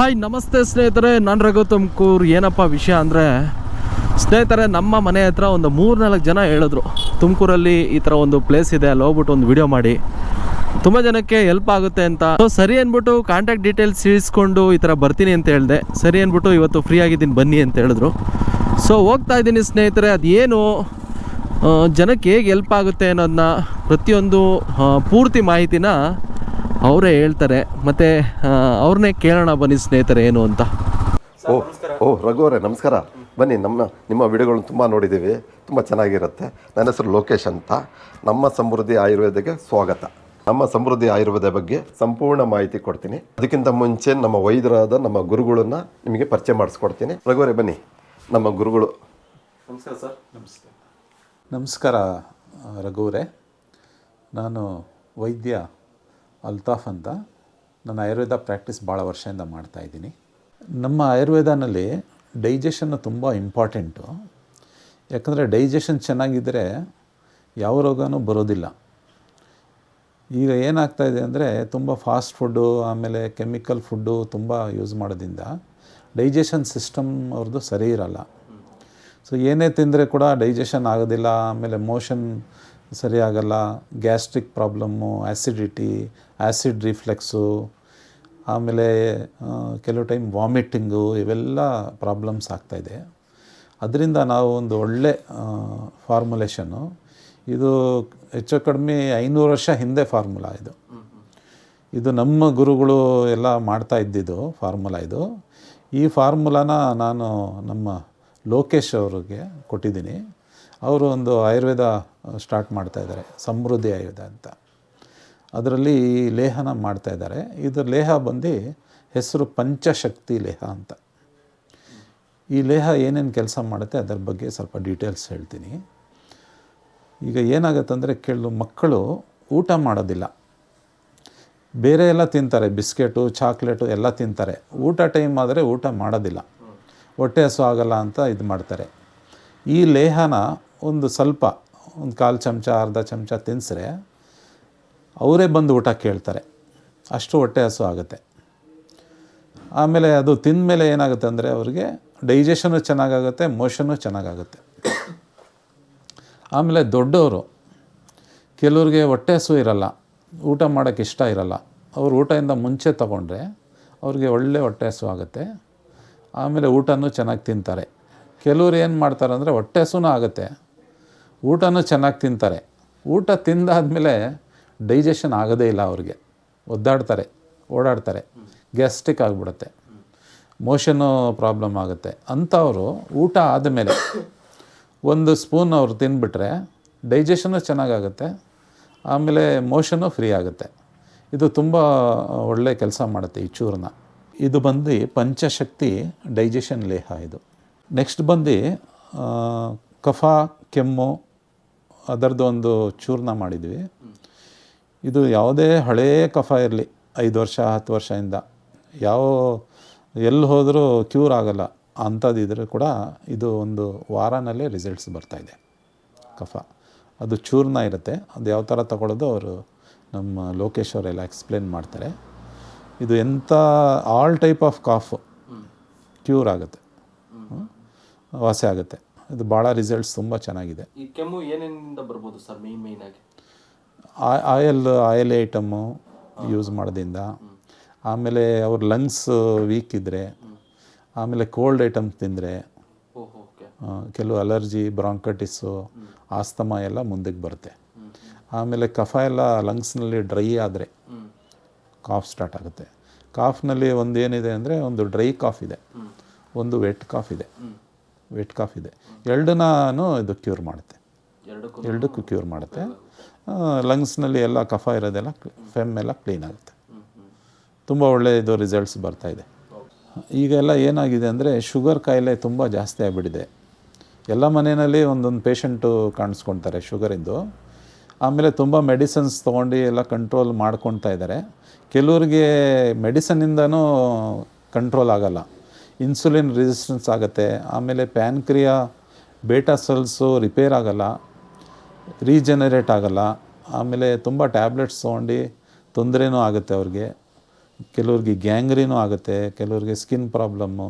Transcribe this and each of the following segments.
Hi, ನಮಸ್ತೆ ಸ್ನೇಹಿತರೆ. ನಾನು ರಘು ತುಮಕೂರು. ಏನಪ್ಪ ವಿಷಯ ಅಂದರೆ, ಸ್ನೇಹಿತರೆ, ನಮ್ಮ ಮನೆ ಹತ್ರ ಒಂದು ಮೂರ್ನಾಲ್ಕು ಜನ ಹೇಳಿದ್ರು. ತುಮಕೂರಲ್ಲಿ ಈ ಥರ ಒಂದು ಪ್ಲೇಸ್ ಇದೆ, ಅಲ್ಲಿ ಹೋಗ್ಬಿಟ್ಟು ಒಂದು ವಿಡಿಯೋ ಮಾಡಿ. ತುಂಬ ಜನಕ್ಕೆ ಹೆಲ್ಪ್ ಆಗುತ್ತೆ ಅಂತ. ಸೊ ಸರಿ ಅಂದ್ಬಿಟ್ಟು ಕಾಂಟ್ಯಾಕ್ಟ್ ಡೀಟೇಲ್ಸ್ ಇಳಿಸ್ಕೊಂಡು ಈ ಥರ ಬರ್ತೀನಿ ಅಂತ ಹೇಳಿದೆ. ಸರಿ ಅಂದ್ಬಿಟ್ಟು ಇವತ್ತು ಫ್ರೀ ಆಗಿದ್ದೀನಿ, ಬನ್ನಿ ಅಂತ ಹೇಳಿದ್ರು. ಸೊ ಹೋಗ್ತಾ ಇದ್ದೀನಿ ಸ್ನೇಹಿತರೆ. ಅದೇನು ಜನಕ್ಕೆ ಹೇಗೆ ಹೆಲ್ಪ್ ಆಗುತ್ತೆ ಅನ್ನೋದನ್ನ ಪ್ರತಿಯೊಂದು ಪೂರ್ತಿ ಮಾಹಿತಿನ ಅವರೇ ಹೇಳ್ತಾರೆ ಮತ್ತು ಅವ್ರನ್ನೇ ಕೇಳೋಣ ಬನ್ನಿ ಸ್ನೇಹಿತರೆ ಏನು ಅಂತ. ಓ ಓ ರಘು ಅವರೇ ನಮಸ್ಕಾರ. ಬನ್ನಿ ನಮ್ಮ ನಿಮ್ಮ ವಿಡಿಯೋಗಳನ್ನ ತುಂಬ ನೋಡಿದ್ದೀವಿ ತುಂಬ ಚೆನ್ನಾಗಿರುತ್ತೆ. ನನ್ನ ಹೆಸರು ಲೋಕೇಶ್ ಅಂತ. ನಮ್ಮ ಸಮೃದ್ಧಿ ಆಯುರ್ವೇದಕ್ಕೆ ಸ್ವಾಗತ. ನಮ್ಮ ಸಮೃದ್ಧಿ ಆಯುರ್ವೇದ ಬಗ್ಗೆ ಸಂಪೂರ್ಣ ಮಾಹಿತಿ ಕೊಡ್ತೀನಿ. ಅದಕ್ಕಿಂತ ಮುಂಚೆ ನಮ್ಮ ವೈದ್ಯರಾದ ನಮ್ಮ ಗುರುಗಳನ್ನ ನಿಮಗೆ ಪರಿಚಯ ಮಾಡಿಸ್ಕೊಡ್ತೀನಿ. ರಘು ಅವರೇ ಬನ್ನಿ. ನಮ್ಮ ಗುರುಗಳು. ನಮಸ್ಕಾರ ಸರ್. ನಮಸ್ಕಾರ ರಘುವರೇ ನಾನು ವೈದ್ಯ ಅಲ್ತಾಫ್ ಅಂತ. ನಾನು ಆಯುರ್ವೇದ ಪ್ರಾಕ್ಟೀಸ್ ಭಾಳ ವರ್ಷದಿಂದ ಮಾಡ್ತಾಯಿದ್ದೀನಿ ನಮ್ಮ ಆಯುರ್ವೇದನಲ್ಲಿ ಡೈಜೆಷನ್ನು ತುಂಬ ಇಂಪಾರ್ಟೆಂಟು. ಯಾಕಂದರೆ ಡೈಜೆಷನ್ ಚೆನ್ನಾಗಿದ್ದರೆ ಯಾವ ರೋಗನೂ ಬರೋದಿಲ್ಲ. ಈಗ ಏನಾಗ್ತಾಯಿದೆ ಅಂದರೆ ತುಂಬ ಫಾಸ್ಟ್ ಫುಡ್ಡು, ಆಮೇಲೆ ಕೆಮಿಕಲ್ ಫುಡ್ಡು ತುಂಬ ಯೂಸ್ ಮಾಡೋದ್ರಿಂದ ಡೈಜೆಷನ್ ಸಿಸ್ಟಮ್ ಅವ್ರದ್ದು ಸರಿ ಇರಲ್ಲ. ಸೊ ಏನೇ ತಿಂದರೆ ಕೂಡ ಡೈಜೆಷನ್ ಆಗೋದಿಲ್ಲ, ಆಮೇಲೆ ಮೋಷನ್ ಸರಿ ಆಗಲ್ಲ gastric problem acidity acid reflux ಆಮೇಲೆ ಕೆಲವು ಟೈಮ್ ವಾಮಿಟಿಂಗು ಇವೆಲ್ಲ ಪ್ರಾಬ್ಲಮ್ಸ್ ಆಗ್ತಾಯಿದೆ ಅದರಿಂದ ನಾವು ಒಂದು ಒಳ್ಳೆ ಫಾರ್ಮುಲೇಷನ್ನು, ಇದು ಹೆಚ್ಚು ಕಡಿಮೆ ಐನೂರು ವರ್ಷ ಹಿಂದೆ ಫಾರ್ಮುಲಾ ಇದು. ಇದು ನಮ್ಮ ಗುರುಗಳು ಎಲ್ಲ ಮಾಡ್ತಾ ಇದ್ದಿದ್ದು ಫಾರ್ಮುಲಾ ಇದು. ಈ ಫಾರ್ಮುಲಾನ ನಾನು ನಮ್ಮ ಲೋಕೇಶ್ ಅವ್ರಿಗೆ ಕೊಟ್ಟಿದ್ದೀನಿ. ಅವರು ಒಂದು ಆಯುರ್ವೇದ ಸ್ಟಾರ್ಟ್ ಮಾಡ್ತಾ ಇದ್ದಾರೆ. ಸಮೃದ್ಧಿ ಆಯುರ್ವೇದ ಅಂತ. ಅದರಲ್ಲಿ ಲೇಹನ ಮಾಡ್ತಾ ಇದ್ದಾರೆ. ಇದು ಲೇಹ ಬಂದು ಹೆಸರು ಪಂಚಶಕ್ತಿ ಲೇಹ ಅಂತ. ಈ ಲೇಹ ಏನೇನು ಕೆಲಸ ಮಾಡುತ್ತೆ ಅದರ ಬಗ್ಗೆ ಸ್ವಲ್ಪ ಡೀಟೇಲ್ಸ್ ಹೇಳ್ತೀನಿ. ಈಗ ಏನಾಗುತ್ತಂದರೆ ಕೆಲವು ಮಕ್ಕಳು ಊಟ ಮಾಡೋದಿಲ್ಲ. ಬೇರೆ ಎಲ್ಲ ತಿಂತಾರೆ, ಬಿಸ್ಕೆಟು, ಚಾಕ್ಲೇಟು ಎಲ್ಲ ತಿಂತಾರೆ. ಊಟ ಟೈಮ್ ಆದರೆ ಊಟ ಮಾಡೋದಿಲ್ಲ. ಹೊಟ್ಟೆ ಹಸು ಆಗಲ್ಲ ಅಂತ ಇದು ಮಾಡ್ತಾರೆ. ಈ ಲೇಹನ ಒಂದು ಸ್ವಲ್ಪ, ಒಂದು ಕಾಲು ಚಮಚ, ಅರ್ಧ ಚಮಚ ತಿನ್ನಿಸ್ರೆ ಅವರೇ ಬಂದು ಊಟ ಕೇಳ್ತಾರೆ. ಅಷ್ಟು ಹೊಟ್ಟೆ ಹಸು ಆಗುತ್ತೆ. ಆಮೇಲೆ ಅದು ತಿಂದಮೇಲೆ ಏನಾಗುತ್ತೆ ಅಂದರೆ ಅವ್ರಿಗೆ ಡೈಜೆಷನು ಚೆನ್ನಾಗಾಗುತ್ತೆ, ಮೋಷನು ಚೆನ್ನಾಗಾಗುತ್ತೆ. ಆಮೇಲೆ ದೊಡ್ಡವರು, ಕೆಲವ್ರಿಗೆ ಹೊಟ್ಟೆ ಹಸು ಇರಲ್ಲ, ಊಟ ಮಾಡೋಕ್ಕೆ ಇಷ್ಟ ಇರಲ್ಲ, ಅವ್ರು ಊಟದಿಂದ ಮುಂಚೆ ತಗೊಂಡ್ರೆ ಅವ್ರಿಗೆ ಒಳ್ಳೆ ಹೊಟ್ಟೆ ಹಸು ಆಗುತ್ತೆ. ಆಮೇಲೆ ಊಟನೂ ಚೆನ್ನಾಗಿ ತಿಂತಾರೆ. ಕೆಲವ್ರು ಏನು ಮಾಡ್ತಾರೆ ಅಂದರೆ ಹೊಟ್ಟೆ ಹಸುನೂ ಆಗುತ್ತೆ. ಊಟನೂ ಚೆನ್ನಾಗಿ ತಿಂತಾರೆ. ಊಟ ತಿಂದಾದಮೇಲೆ ಡೈಜೆಷನ್ ಆಗೋದೇ ಇಲ್ಲ ಅವ್ರಿಗೆ. ಒದ್ದಾಡ್ತಾರೆ, ಓಡಾಡ್ತಾರೆ ಗ್ಯಾಸ್ಟಿಕ್ ಆಗಿಬಿಡುತ್ತೆ. ಮೋಷನ್ನು ಪ್ರಾಬ್ಲಮ್ ಆಗುತ್ತೆ. ಅಂಥವರು ಊಟ ಆದಮೇಲೆ ಒಂದು ಸ್ಪೂನ್ ಅವ್ರು ತಿಂದುಬಿಟ್ರೆ ಡೈಜೆಷನು ಚೆನ್ನಾಗಾಗುತ್ತೆ, ಆಮೇಲೆ ಮೋಷನು ಫ್ರೀ ಆಗುತ್ತೆ. ಇದು ತುಂಬ ಒಳ್ಳೆಯ ಕೆಲಸ ಮಾಡುತ್ತೆ ಈ ಚೂರ್ಣ ಇದು ಬಂದು ಪಂಚಶಕ್ತಿ ಡೈಜೆಷನ್ ಲೇಹ ಇದು. ನೆಕ್ಸ್ಟ್ ಬಂದು ಕಫ, ಕೆಮ್ಮು ಅದರದ್ದು ಒಂದು ಚೂರ್ಣ ಮಾಡಿದ್ವಿ. ಇದು ಯಾವುದೇ ಹಳೇ ಕಫ ಇರಲಿ ಐದು ವರ್ಷ ಹತ್ತು ವರ್ಷದಿಂದ. ಯಾವ ಎಲ್ಲಿ ಹೋದರೂ ಕ್ಯೂರ್ ಆಗಲ್ಲ. ಅಂಥದ್ದಿದ್ರೂ ಕೂಡ ಇದು ಒಂದು ವಾರನಲ್ಲಿ ರಿಸಲ್ಟ್ಸ್ ಬರ್ತಾಯಿದೆ ಕಫ. ಅದು ಚೂರ್ಣ ಇರುತ್ತೆ. ಅದು ಯಾವ ಥರ ತಗೊಳ್ಳೋದು ಅವರು ನಮ್ಮ ಲೋಕೇಶ್ ಅವರೆಲ್ಲ ಎಕ್ಸ್ಪ್ಲೇನ್ ಮಾಡ್ತಾರೆ. ಇದು ಎಂಥ all type of cough cure ಆಗುತ್ತೆ. ವಾಸಿ ಆಗುತ್ತೆ. ಇದು ಭಾಳ ರಿಸಲ್ಟ್ಸ್ ತುಂಬ ಚೆನ್ನಾಗಿದೆ. ಈ ಕೆಮ್ಮು ಏನೇನಿಂದ ಬರ್ಬೋದು ಸರ್ ಮೇನ್ ಮೇನ್ ಆಗಿ? ಆಯಲ್ ಆಯಲ್ ಐಟಮ್ಮು ಯೂಸ್ ಮಾಡೋದ್ರಿಂದ. ಆಮೇಲೆ ಅವ್ರ ಲಂಗ್ಸ್ ವೀಕ್ ಇದ್ದರೆ ಆಮೇಲೆ ಕೋಲ್ಡ್ ಐಟಮ್ಸ್ ತಿಂದರೆ ಕೆಲವು ಅಲರ್ಜಿ ಬ್ರಾಂಕಟಿಸು ಆಸ್ತಮ ಎಲ್ಲ ಮುಂದಕ್ಕೆ ಬರುತ್ತೆ. ಆಮೇಲೆ ಕಫ ಎಲ್ಲ ಲಂಗ್ಸ್ನಲ್ಲಿ ಡ್ರೈ ಆದರೆ ಕಾಫ್ ಸ್ಟಾರ್ಟ್ ಆಗುತ್ತೆ. ಕಾಫ್ನಲ್ಲಿ ಒಂದು ಏನಿದೆ ಅಂದರೆ ಒಂದು ಡ್ರೈ ಕಾಫ್ ಇದೆ. ಒಂದು ವೆಟ್ ಕಾಫ್ ಇದೆ. ವೆಟ್ ಕಾಫ್ ಇದೆ. ಎರಡನ್ನೂ ಇದು ಕ್ಯೂರ್ ಮಾಡುತ್ತೆ. ಎರಡಕ್ಕೂ ಎರಡಕ್ಕೂ ಕ್ಯೂರ್ ಮಾಡುತ್ತೆ. ಲಂಗ್ಸ್ನಲ್ಲಿ ಎಲ್ಲ ಕಫ ಇರೋದೆಲ್ಲ ಫೆಮ್ ಎಲ್ಲ ಕ್ಲೀನ್ ಆಗುತ್ತೆ. ತುಂಬ ಒಳ್ಳೆಯ ಇದು ರಿಸಲ್ಟ್ಸ್ ಬರ್ತಾ ಇದೆ. ಈಗೆಲ್ಲ ಏನಾಗಿದೆ ಅಂದರೆ ಶುಗರ್ ಕಾಯಿಲೆ ತುಂಬ ಜಾಸ್ತಿ ಆಗಿಬಿಟ್ಟಿದೆ. ಎಲ್ಲ ಮನೆಯಲ್ಲಿ ಒಂದೊಂದು ಪೇಷಂಟು ಕಾಣಿಸ್ಕೊಳ್ತಾರೆ ಶುಗರಿಂದು ಆಮೇಲೆ ತುಂಬ ಮೆಡಿಸನ್ಸ್ ತೊಗೊಂಡು ಎಲ್ಲ ಕಂಟ್ರೋಲ್ ಮಾಡ್ಕೊಳ್ತಾ ಇದ್ದಾರೆ. ಕೆಲವ್ರಿಗೆ ಮೆಡಿಸನ್ನಿಂದನೂ ಕಂಟ್ರೋಲ್ ಆಗಲ್ಲ. ಇನ್ಸುಲಿನ್ ರೆಸಿಸ್ಟೆನ್ಸ್ ಆಗುತ್ತೆ, ಆಮೇಲೆ ಪ್ಯಾನ್ಕ್ರಿಯ ಬೇಟಾ ಸೆಲ್ಸು ರಿಪೇರ್ ಆಗಲ್ಲ ರೀಜನರೇಟ್ ಆಗಲ್ಲ, ಆಮೇಲೆ ತುಂಬ ಟ್ಯಾಬ್ಲೆಟ್ಸ್ ತೊಗೊಂಡು ತೊಂದರೆನೂ ಆಗುತ್ತೆ ಅವ್ರಿಗೆ. ಕೆಲವ್ರಿಗೆ ಗ್ಯಾಂಗ್ರಿನೂ ಆಗುತ್ತೆ, ಕೆಲವ್ರಿಗೆ ಸ್ಕಿನ್ ಪ್ರಾಬ್ಲಮ್ಮು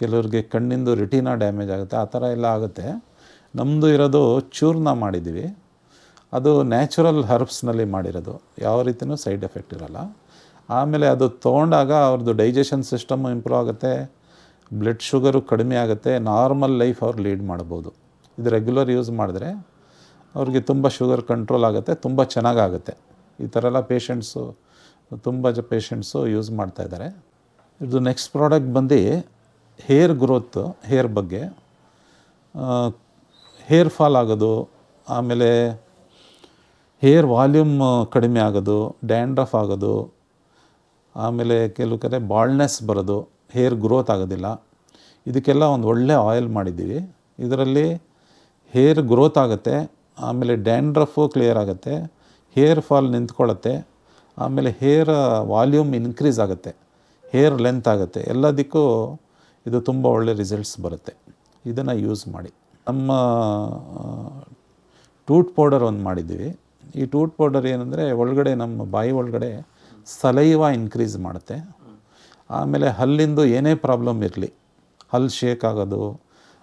ಕೆಲವ್ರಿಗೆ ಕಣ್ಣಿಂದು ರೆಟಿನಾ ಡ್ಯಾಮೇಜ್ ಆಗುತ್ತೆ, ಆ ಥರ ಎಲ್ಲ ಆಗುತ್ತೆ. ನಮ್ಮದು ಇರೋದು ಚೂರ್ಣ ಮಾಡಿದ್ದೀವಿ. ಅದು ನ್ಯಾಚುರಲ್ ಹರ್ಬ್ಸ್ನಲ್ಲಿ ಮಾಡಿರೋದು. ಯಾವ ರೀತಿಯೂ ಸೈಡ್ ಎಫೆಕ್ಟ್ ಇರೋಲ್ಲ. ಆಮೇಲೆ ಅದು ತೊಗೊಂಡಾಗ ಅವ್ರದ್ದು ಡೈಜೆಷನ್ ಸಿಸ್ಟಮ್ ಇಂಪ್ರೂವ್ ಆಗುತ್ತೆ. ಬ್ಲಡ್ ಶುಗರು ಕಡಿಮೆ ಆಗುತ್ತೆ ನಾರ್ಮಲ್ ಲೈಫ್ ಅವ್ರು ಲೀಡ್ ಮಾಡ್ಬೋದು. ಇದು ರೆಗ್ಯುಲರ್ ಯೂಸ್ ಮಾಡಿದ್ರೆ ಅವ್ರಿಗೆ ತುಂಬ ಶುಗರ್ ಕಂಟ್ರೋಲ್ ಆಗುತ್ತೆ, ತುಂಬ ಚೆನ್ನಾಗಾಗುತ್ತೆ ಈ ಥರ ಎಲ್ಲ ಪೇಷಂಟ್ಸು ತುಂಬ ಜ ಪೇಷಂಟ್ಸು ಯೂಸ್ ಮಾಡ್ತಾಯಿದ್ದಾರೆ ಇದು ನೆಕ್ಸ್ಟ್ ಪ್ರಾಡಕ್ಟ್ ಬಂದು ಹೇರ್ ಗ್ರೋತ್ ಹೇರ್ ಬಗ್ಗೆ. ಹೇರ್ ಫಾಲ್ ಆಗೋದು, ಆಮೇಲೆ ಹೇರ್ ವಾಲ್ಯೂಮ್ ಕಡಿಮೆ ಆಗೋದು ಡ್ಯಾಂಡ್ರಫ್ ಆಗೋದು, ಆಮೇಲೆ ಕೆಲವು ಕಡೆ ಬಾಳ್ನೆಸ್ ಬರೋದು. ಹೇರ್ ಗ್ರೋತ್ ಆಗೋದಿಲ್ಲ. ಇದಕ್ಕೆಲ್ಲ ಒಂದು ಒಳ್ಳೆ ಆಯಿಲ್ ಮಾಡಿದ್ದೀವಿ. ಇದರಲ್ಲಿ ಹೇರ್ ಗ್ರೋತ್ ಆಗುತ್ತೆ, ಆಮೇಲೆ ಡ್ಯಾಂಡ್ರಫು ಕ್ಲಿಯರ್ ಆಗುತ್ತೆ, ಹೇರ್ ಫಾಲ್ ನಿಂತ್ಕೊಳ್ಳುತ್ತೆ, ಆಮೇಲೆ ಹೇರ್ ವಾಲ್ಯೂಮ್ ಇನ್ಕ್ರೀಸ್ ಆಗುತ್ತೆ, ಹೇರ್ ಲೆಂತ್ ಆಗುತ್ತೆ. ಎಲ್ಲದಕ್ಕೂ ಇದು ತುಂಬ ಒಳ್ಳೆ ರಿಸಲ್ಟ್ಸ್ ಬರುತ್ತೆ. ಇದನ್ನು ಯೂಸ್ ಮಾಡಿ. ನಮ್ಮ ಟೂಟ್ ಪೌಡರ್ ಒಂದು ಮಾಡಿದ್ದೀವಿ. ಈ ಟೂಟ್ ಪೌಡರ್ ಏನಂದರೆ ಒಳಗಡೆ ನಮ್ಮ ಬಾಯಿ ಒಳಗಡೆ ಸಲೈವ ಇನ್ಕ್ರೀಸ್ ಮಾಡುತ್ತೆ. ಆಮೇಲೆ ಹಲ್ಲಿಂದು ಏನೇ ಪ್ರಾಬ್ಲಮ್ ಇರಲಿ, ಹಲ್ಲು ಶೇಕ್ ಆಗೋದು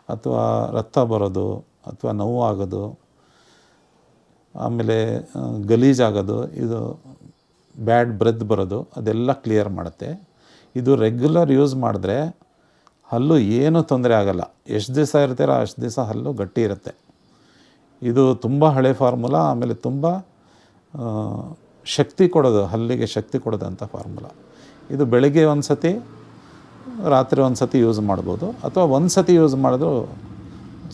ಅಥವಾ ರಕ್ತ ಬರೋದು ಅಥವಾ ನೋವು ಆಗೋದು, ಆಮೇಲೆ ಗಲೀಜಾಗೋದು ಇದು ಬ್ಯಾಡ್ ಬ್ರೆತ್ ಬರೋದು, ಅದೆಲ್ಲ ಕ್ಲಿಯರ್ ಮಾಡುತ್ತೆ. ಇದು ರೆಗ್ಯುಲರ್ ಯೂಸ್ ಮಾಡಿದ್ರೆ ಹಲ್ಲು ಏನೂ ತೊಂದರೆ ಆಗಲ್ಲ. ಎಷ್ಟು ದಿವಸ ಇರ್ತೀರೋ ಅಷ್ಟು ದಿವಸ ಹಲ್ಲು ಗಟ್ಟಿ ಇರುತ್ತೆ. ಇದು ತುಂಬ ಹಳೆ ಫಾರ್ಮುಲಾ ಆಮೇಲೆ ತುಂಬ ಶಕ್ತಿ ಕೊಡೋದು, ಹಲ್ಲಿಗೆ ಶಕ್ತಿ ಕೊಡೋದಂಥ ಫಾರ್ಮುಲಾ ಇದು ಬೆಳಗ್ಗೆ ಒಂದು ಸತಿ ರಾತ್ರಿ ಒಂದು ಸತಿ ಯೂಸ್ ಮಾಡ್ಬೋದು. ಅಥವಾ ಒಂದು ಸತಿ ಯೂಸ್ ಮಾಡಿದ್ರು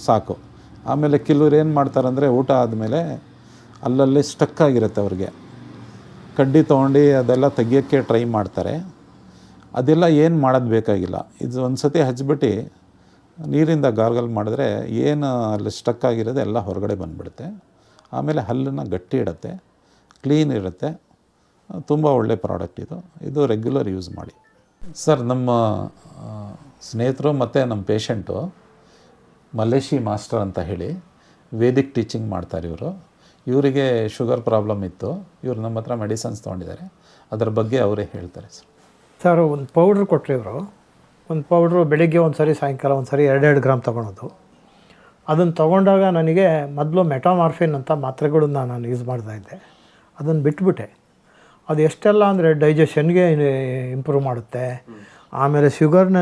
ಸಾಕು. ಆಮೇಲೆ ಕೆಲವ್ರು ಏನು ಮಾಡ್ತಾರಂದರೆ, ಊಟ ಆದಮೇಲೆ ಅಲ್ಲಲ್ಲಿ ಸ್ಟಕ್ ಆಗಿರುತ್ತೆ ಅವ್ರಿಗೆ. ಕಡ್ಡಿ ತೊಗೊಂಡು ಅದೆಲ್ಲ ತೆಗಿಯೋಕ್ಕೆ ಟ್ರೈ ಮಾಡ್ತಾರೆ. ಅದೆಲ್ಲ ಏನು ಮಾಡೋದು ಬೇಕಾಗಿಲ್ಲ. ಇದು ಒಂದು ಸತಿ ಹಚ್ಬಿಟ್ಟು ನೀರಿಂದ ಗಾರ್ಗಲ್ ಮಾಡಿದ್ರೆ ಏನು ಅಲ್ಲಿ ಸ್ಟಕ್ ಆಗಿರೋದು ಎಲ್ಲ ಹೊರಗಡೆ ಬಂದುಬಿಡುತ್ತೆ. ಆಮೇಲೆ ಹಲ್ಲನ್ನು ಗಟ್ಟಿ ಇಡುತ್ತೆ. ಕ್ಲೀನ್ ಇರುತ್ತೆ. ತುಂಬ ಒಳ್ಳೆ ಪ್ರಾಡಕ್ಟ್ ಇದು. ಇದು ರೆಗ್ಯುಲರ್ ಯೂಸ್ ಮಾಡಿ. ಸರ್ ನಮ್ಮ ಸ್ನೇಹಿತರು ಮತ್ತು ನಮ್ಮ ಪೇಷಂಟು ಮಲೇಶಿ ಮಾಸ್ಟರ್ ಅಂತ ಹೇಳಿ ವೇದಿಕ್ ಟೀಚಿಂಗ್ ಮಾಡ್ತಾರೆ ಇವರು. ಇವರಿಗೆ ಶುಗರ್ ಪ್ರಾಬ್ಲಮ್ ಇತ್ತು. ಇವರು ನಮ್ಮ ಹತ್ರ ಮೆಡಿಸನ್ಸ್ ತೊಗೊಂಡಿದ್ದಾರೆ. ಅದರ ಬಗ್ಗೆ ಅವರೇ ಹೇಳ್ತಾರೆ ಸರ್ ಸರ್ ಒಂದು ಪೌಡ್ರ್ ಕೊಟ್ಟರು ಇವರು. ಒಂದು ಪೌಡ್ರು ಬೆಳಿಗ್ಗೆ ಒಂದು ಸರಿ ಸಾಯಂಕಾಲ ಒಂದು ಸರಿ ಎರಡೆರಡು ಗ್ರಾಮ್ ತೊಗೊಳೋದು. ಅದನ್ನು ತೊಗೊಂಡಾಗ ನನಗೆ ಮೊದಲು ಮೆಟಾಮಾರ್ಫಿನ್ ಅಂತ ಮಾತ್ರೆಗಳನ್ನ ನಾನು ಯೂಸ್ ಮಾಡ್ತಾ ಇದ್ದೆ. ಅದನ್ನು ಬಿಟ್ಬಿಟ್ಟೆ. ಅದು ಎಷ್ಟೆಲ್ಲ ಅಂದರೆ ಡೈಜೆಷನ್ಗೆ ಇಂಪ್ರೂವ್ ಮಾಡುತ್ತೆ. ಆಮೇಲೆ ಶುಗರ್ನ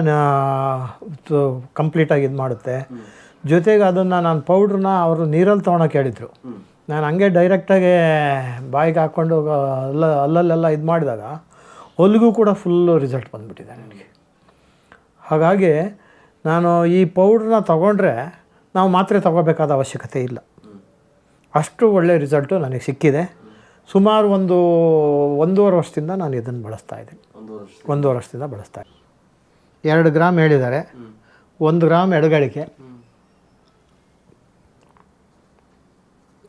ಕಂಪ್ಲೀಟಾಗಿ ಇದು ಮಾಡುತ್ತೆ. ಜೊತೆಗೆ ಅದನ್ನು ನಾನು ಪೌಡ್ರನ್ನ ಅವರು ನೀರಲ್ಲಿ ತೊಗೊಳಕ್ಕೆ ಹೇಳಿದರು. ನಾನು ಹಂಗೆ ಡೈರೆಕ್ಟಾಗಿ ಬಾಯಿಗೆ ಹಾಕ್ಕೊಂಡು ಅಲ್ಲ, ಅಲ್ಲಲ್ಲೆಲ್ಲ ಇದು ಮಾಡಿದಾಗ ಹೊಲಿಗೂ ಕೂಡ ಫುಲ್ಲು ರಿಸಲ್ಟ್ ಬಂದುಬಿಟ್ಟಿದೆ ನನಗೆ. ಹಾಗಾಗಿ ನಾನು ಈ ಪೌಡ್ರನ್ನ ತೊಗೊಂಡ್ರೆ ನಾವು ಮಾತ್ರೆ ತಗೋಬೇಕಾದ ಅವಶ್ಯಕತೆ ಇಲ್ಲ. ಅಷ್ಟು ಒಳ್ಳೆಯ ರಿಸಲ್ಟು ನನಗೆ ಸಿಕ್ಕಿದೆ. ಸುಮಾರು ಒಂದು ಒಂದೂವರೆ ವರ್ಷದಿಂದ ನಾನು ಇದನ್ನು ಬಳಸ್ತಾ ಇದ್ದೀನಿ. ಒಂದೂವರೆ ವರ್ಷದಿಂದ ಬಳಸ್ತಾ ಇದ್ದೀನಿ. ಎರಡು ಗ್ರಾಮ್ ಹೇಳಿದ್ದಾರೆ. ಒಂದು ಗ್ರಾಮ್ ಎಡಗಡಿಕೆ.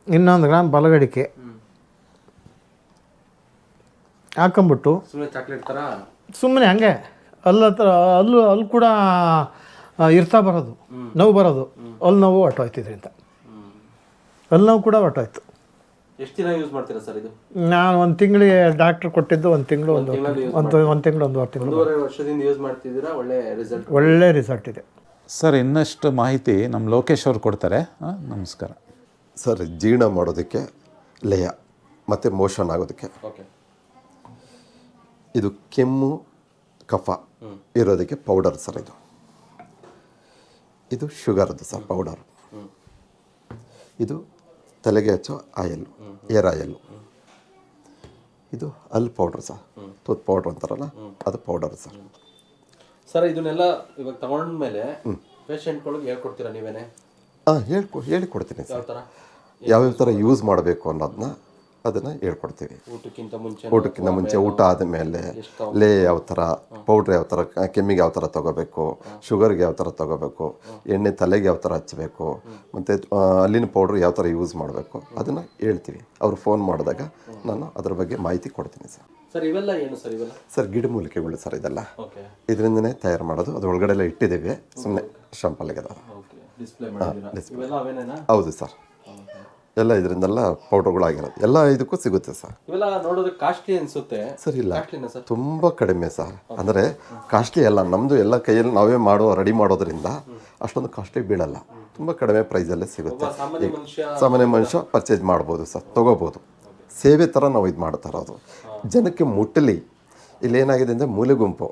ಇನ್ನೊಂದು ಗ್ರಾಮ್ ಬಲಗಡಿಕೆ. ಹಾಕೊಂಬಿಟ್ಟು ಸುಮ್ಮನೆ ಚಾಕ್ಲೇಟ್ ಥರ? ಸುಮ್ಮನೆ ಹಂಗೆ. ಅಲ್ಲ ಹತ್ರ ಅಲ್ಲೂ ಅಲ್ಲಿ ಕೂಡ ಇರ್ತಾ ಬರೋದು. ನೋವು ಬರೋದು. ಅಲ್ಲಿ ನೋವು ಹೊಟ್ಟೋಯ್ತಿದ್ರಿಂದ ಅಲ್ಲಿ ನೋವು ಕೂಡ ಹೊಟ್ಟೋಯ್ತು ಎಷ್ಟು ದಿನ ಯೂಸ್ ಮಾಡ್ತೀರಾ ಸರ್ ಇದು? ನಾನು ಒಂದು ತಿಂಗಳಿಗೆ ಡಾಕ್ಟ್ರ್ ಕೊಟ್ಟಿದ್ದು ಒಂದು ತಿಂಗಳು ಒಂದು ಒಂದು ಒಂದು ತಿಂಗಳು ಒಂದೂವರೆ ತಿಂಗಳು. ಒಂದೂವರೆ ವರ್ಷದಿಂದ ಯೂಸ್ ಮಾಡ್ತಿದ್ದೀರಾ? ಒಳ್ಳೆ ರಿಸಲ್ಟ್ ಒಳ್ಳೆ ರಿಸಲ್ಟ್ ಇದೆ. ಸರ್ ಇನ್ನಷ್ಟು ಮಾಹಿತಿ ನಮ್ಮ ಲೋಕೇಶ್ ಅವ್ರು ಕೊಡ್ತಾರೆ. ಹಾಂ ನಮಸ್ಕಾರ. ಸರ್ ಜೀರ್ಣ ಮಾಡೋದಕ್ಕೆ ಲಯ ಮತ್ತು ಮೋಷನ್ ಆಗೋದಕ್ಕೆ. ಓಕೆ ಇದು ಕೆಮ್ಮು ಕಫ ಇರೋದಕ್ಕೆ ಪೌಡರ್ ಸರ್ ಇದು. ಇದು ಶುಗರ್ದು ಸರ್ ಪೌಡರ್ ಇದು ತಲೆಗೆ ಹಚ್ಚೋ ಆಯಲ್ ಏರ್ ಆಯಲ್ಲು. ಇದು ಅಲ್ಲಿ ಪೌಡ್ರ್ ಸರ್. ತೂತ್ ಪೌಡ್ರ್ ಅಂತಾರಲ್ಲ ಅದು ಪೌಡರ್ ಸರ್. ಸರ್ ಇದನ್ನೆಲ್ಲ ಇವಾಗ ತಗೊಂಡ್ಮೇಲೆ ಪೇಷಂಟ್ಗಳಿಗೆ ಹೇಳ್ಕೊಡ್ತೀರಾ ನೀವೇನೆ? ಹಾಂ ಹೇಳ್ಕೊ ಹೇಳಿಕೊಡ್ತೀನಿ ಸರ್. ಯಾವ್ಯಾವ ಥರ ಯೂಸ್ ಮಾಡಬೇಕು ಅನ್ನೋದನ್ನ ಅದನ್ನು ಹೇಳ್ಕೊಡ್ತೀವಿ. ಊಟಕ್ಕಿಂತ ಮುಂಚೆ ಊಟಕ್ಕಿಂತ ಮುಂಚೆ ಊಟ ಆದಮೇಲೆ ಲೇ ಯಾವ ಥರ ಪೌಡ್ರ್ ಯಾವ ಥರ ಕೆಮ್ಮಿಗೆ ಯಾವ ಥರ ತೊಗೋಬೇಕು ಶುಗರ್ಗೆ ಯಾವ ಥರ ತೊಗೋಬೇಕು ಎಣ್ಣೆ ತಲೆಗೆ ಯಾವ ಥರ ಹಚ್ಚಬೇಕು ಮತ್ತು ಅಲ್ಲಿನ ಪೌಡ್ರ್ ಯಾವ ಥರ ಯೂಸ್ ಮಾಡಬೇಕು ಅದನ್ನು ಹೇಳ್ತೀವಿ. ಅವರು ಫೋನ್ ಮಾಡಿದಾಗ ನಾನು ಅದ್ರ ಬಗ್ಗೆ ಮಾಹಿತಿ ಕೊಡ್ತೀನಿ ಸರ್. ಸರ್ ಇವೆಲ್ಲ ಏನು ಸರ್ ಇವೆಲ್ಲ? ಸರ್ ಗಿಡಮೂಲಿಕೆಗಳು ಸರ್ ಇದೆಲ್ಲ. ಇದರಿಂದನೇ ತಯಾರು ಮಾಡೋದು. ಅದು ಒಳಗಡೆ ಎಲ್ಲ ಇಟ್ಟಿದ್ದೀವಿ ಸುಮ್ಮನೆ ಶಾಂಪಲ್ಗೆ ಹೌದು ಸರ್. ಎಲ್ಲ ಇದರಿಂದೆಲ್ಲ ಪೌಡರ್ಗಳಾಗಿರೋದು. ಎಲ್ಲ ಇದಕ್ಕೂ ಸಿಗುತ್ತೆ ಸರ್. ಇವೆಲ್ಲ ನೋಡೋದಕ್ಕೆ ಕಾಸ್ಟ್ಲಿ ಅನಿಸುತ್ತೆ. ಸರ್ ಇಲ್ಲ. ತುಂಬ ಕಡಿಮೆ ಸರ್. ಅಂದರೆ ಕಾಸ್ಟ್ಲಿ ಅಲ್ಲ ನಮ್ಮದು ಎಲ್ಲ ಕೈಯಲ್ಲಿ ನಾವೇ ಮಾಡೋ ರೆಡಿ ಮಾಡೋದ್ರಿಂದ ಅಷ್ಟೊಂದು ಕಾಸ್ಟ್ಲಿ ಬೀಳಲ್ಲ. ತುಂಬ ಕಡಿಮೆ ಪ್ರೈಸಲ್ಲೇ ಸಿಗುತ್ತೆ. ಸಾಮಾನ್ಯ ಮನುಷ್ಯ ಪರ್ಚೇಸ್ ಮಾಡ್ಬೋದು ಸರ್ ತೊಗೋಬೋದು. ಸೇವೆ ಥರ ನಾವು ಇದು ಮಾಡ್ತಾ ಅದು ಜನಕ್ಕೆ ಮುಟ್ಟಲಿ. ಇಲ್ಲೇನಾಗಿದೆ ಅಂದರೆ ಮೂಲೆ ಗುಂಪು.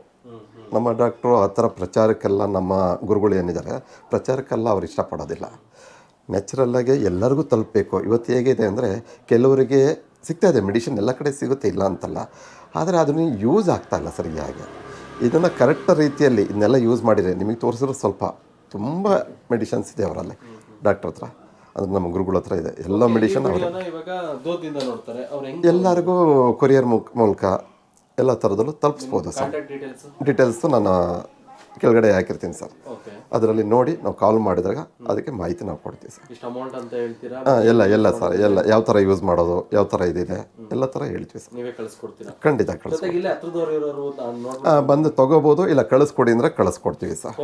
ನಮ್ಮ ಡಾಕ್ಟ್ರು ಆ ಥರ ಪ್ರಚಾರಕ್ಕೆಲ್ಲ ನಮ್ಮ ಗುರುಗಳು ಏನಿದ್ದಾರೆ ಪ್ರಚಾರಕ್ಕೆಲ್ಲ ಅವ್ರು ಇಷ್ಟಪಡೋದಿಲ್ಲ. ನ್ಯಾಚುರಲ್ಲಾಗಿ ಎಲ್ಲರಿಗೂ ತಲುಪಬೇಕು. ಇವತ್ತು ಹೇಗಿದೆ ಅಂದರೆ ಕೆಲವರಿಗೆ ಸಿಗ್ತಾ ಇದೆ ಮೆಡಿಸಿನ್ ಎಲ್ಲ ಕಡೆ ಸಿಗುತ್ತೆ ಇಲ್ಲ ಅಂತಲ್ಲ. ಆದರೆ ಅದನ್ನು ಯೂಸ್ ಆಗ್ತಾ ಇಲ್ಲ ಸರಿಯಾಗಿ. ಇದನ್ನು ಕರೆಕ್ಟ್ ರೀತಿಯಲ್ಲಿ ಇದನ್ನೆಲ್ಲ ಯೂಸ್ ಮಾಡಿದರೆ ನಿಮಗೆ ತೋರಿಸಿದ್ರೆ ಸ್ವಲ್ಪ ತುಂಬ ಮೆಡಿಷನ್ಸ್ ಇದೆ ಅವರಲ್ಲಿ. ಡಾಕ್ಟ್ರ್ ಹತ್ರ. ಅದು ನಮ್ಮ ಗುರುಗಳ ಹತ್ರ ಇದೆ. ಎಲ್ಲ ಮೆಡಿಷನ್ ಅವರು. ಎಲ್ಲರಿಗೂ ಕೊರಿಯರ್ ಮೂಲಕ ಎಲ್ಲ ಥರದಲ್ಲೂ ತಲುಪಿಸ್ಬೋದು ಸರ್. ಡೀಟೇಲ್ಸು ನಾನು ಕೆಳಗಡೆ ಹಾಕಿರ್ತೀನಿ ಸರ್. ಅದರಲ್ಲಿ ನೋಡಿ ನಾವು ಕಾಲ್ ಮಾಡಿದಾಗ ಅದಕ್ಕೆ ಮಾಹಿತಿ ನಾವು ಕೊಡ್ತೀವಿ ಸರ್. ಹಾಂ ಎಲ್ಲ ಎಲ್ಲ ಸರ್ ಎಲ್ಲ. ಯಾವ ಥರ ಯೂಸ್ ಮಾಡೋದು ಯಾವ ಥರ ಇದಿದೆ ಎಲ್ಲ ಥರ ಹೇಳ್ತೀವಿ ಸರ್. ಖಂಡಿತ ಹಾಂ ಬಂದು ತೊಗೋಬೋದು ಇಲ್ಲ ಕಳಿಸ್ಕೊಡಿ ಅಂದರೆ ಕಳಿಸ್ಕೊಡ್ತೀವಿ ಸರ್.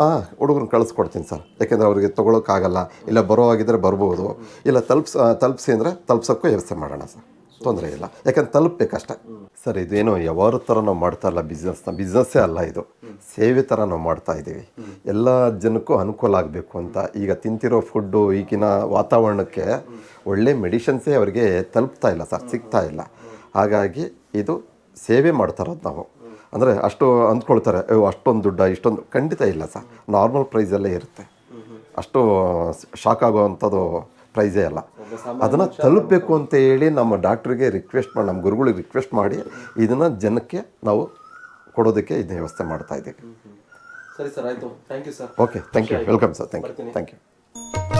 ಹಾಂ ಹುಡುಗರನ್ನ ಕಳಿಸ್ಕೊಡ್ತೀನಿ ಸರ್. ಯಾಕೆಂದರೆ ಅವ್ರಿಗೆ ತೊಗೊಳಕ್ಕಾಗಲ್ಲ ಇಲ್ಲ ಬರೋ ಆಗಿದ್ರೆ ಬರ್ಬೋದು ಇಲ್ಲ ತಲುಪ್ಸ್ ತಲುಪಿಸಿ ಅಂದರೆ ತಲುಪ್ಸೋಕ್ಕೂ ವ್ಯವಸ್ಥೆ ಮಾಡೋಣ ಸರ್. ತೊಂದರೆ ಇಲ್ಲ. ಯಾಕಂದ್ರೆ ತಲುಪಬೇಕಷ್ಟೆ. ಸರ್ ಇದೇನು ಯಾವಾರ ಥರ ನಾವು ಮಾಡ್ತಾ ಇಲ್ಲ ಬಿಸ್ನೆಸ್ನ ಬಿಸ್ನೆಸ್ಸೇ ಅಲ್ಲ ಇದು. ಸೇವೆ ಥರ ನಾವು ಮಾಡ್ತಾ ಇದ್ದೀವಿ. ಎಲ್ಲ ಜನಕ್ಕೂ ಅನುಕೂಲ ಆಗಬೇಕು ಅಂತ. ಈಗ ತಿಂತಿರೋ ಫುಡ್ಡು ಈಗಿನ ವಾತಾವರಣಕ್ಕೆ ಒಳ್ಳೆ ಮೆಡಿಷನ್ಸೇ ಅವರಿಗೆ ತಲುಪ್ತಾ ಇಲ್ಲ ಸರ್ ಸಿಗ್ತಾ ಇಲ್ಲ. ಹಾಗಾಗಿ ಇದು ಸೇವೆ ಮಾಡ್ತಾ ಇರೋದು ನಾವು. ಅಂದರೆ ಅಷ್ಟು ಅಂದ್ಕೊಳ್ತಾರೆ ಅಷ್ಟೊಂದು ದುಡ್ಡ ಇಷ್ಟೊಂದು ಖಂಡಿತ ಇಲ್ಲ ಸರ್. ನಾರ್ಮಲ್ ಪ್ರೈಸಲ್ಲೇ ಇರುತ್ತೆ. ಅಷ್ಟು ಶಾಕ್ ಆಗುವಂಥದ್ದು ಪ್ರೈಸೇ ಅಲ್ಲ. ಅದನ್ನು ತಲುಪಬೇಕು ಅಂತ ಹೇಳಿ ನಮ್ಮ ಡಾಕ್ಟ್ರಿಗೆ ರಿಕ್ವೆಸ್ಟ್ ಮಾಡಿ ನಮ್ಮ ಗುರುಗಳಿಗೆ ರಿಕ್ವೆಸ್ಟ್ ಮಾಡಿ ಇದನ್ನು ಜನಕ್ಕೆ ನಾವು ಕೊಡೋದಕ್ಕೆ ಇದನ್ನ ವ್ಯವಸ್ಥೆ ಮಾಡ್ತಾ ಇದ್ದೀವಿ. ಸರಿ ಸರ್ ಆಯಿತು. Thank you sir okay thank you welcome sir thank you thank you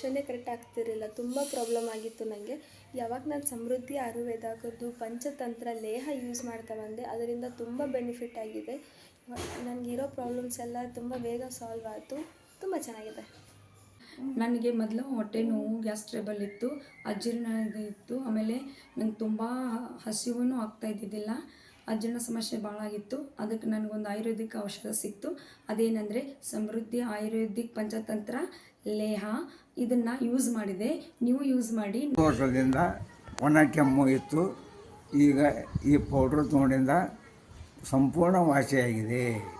problem correct ಆಗ್ತಿರಲಿಲ್ಲ. ತುಂಬ ಪ್ರಾಬ್ಲಮ್ ಆಗಿತ್ತು ನನಗೆ ಯಾವಾಗ ನಾನು ಸಮೃದ್ಧಿ ಆಯುರ್ವೇದದ್ದು ಪಂಚತಂತ್ರ, ಲೇಹ ಯೂಸ್ ಮಾಡ್ತಾ ಬಂದೆ. ಅದರಿಂದ ತುಂಬ ಬೆನಿಫಿಟ್ ಆಗಿದೆ. ನನಗಿರೋ ಪ್ರಾಬ್ಲಮ್ಸ್ ಎಲ್ಲ ತುಂಬ ಬೇಗ ಸಾಲ್ವ್ ಆಯಿತು. ತುಂಬ ಚೆನ್ನಾಗಿದೆ. ನನಗೆ ಮೊದಲು ಹೊಟ್ಟೆ ನೋವು ಗ್ಯಾಸ್ ಟ್ರಬಲ್ ಇತ್ತು ಅಜೀರ್ಣ ಇತ್ತು. ಆಮೇಲೆ ನಂಗೆ ತುಂಬ ಹಸಿವೂ ಆಗ್ತಾ ಇದ್ದಿದ್ದಿಲ್ಲ. ಅಜೀರ್ಣ ಸಮಸ್ಯೆ ಭಾಳ ಆಗಿತ್ತು. ಅದಕ್ಕೆ ನನಗೊಂದು ಆಯುರ್ವೇದಿಕ್ ಔಷಧ ಸಿಕ್ತು. ಅದೇನೆಂದರೆ ಸಮೃದ್ಧಿ, ಆಯುರ್ವೇದಿಕ್, ಪಂಚತಂತ್ರ ಲೇಹ ಇದನ್ನು ಯೂಸ್ ಮಾಡಿದೆ. ನೀವು ಯೂಸ್ ಮಾಡಿ. ವರ್ಷದಿಂದ ಒಣ ಕೆಮ್ಮು ಇತ್ತು. ಈಗ ಈ ಪೌಡ್ರ್ ತೊಗೊಂಡಿಂದ ಸಂಪೂರ್ಣ ವಾಸಿಯಾಗಿದೆ.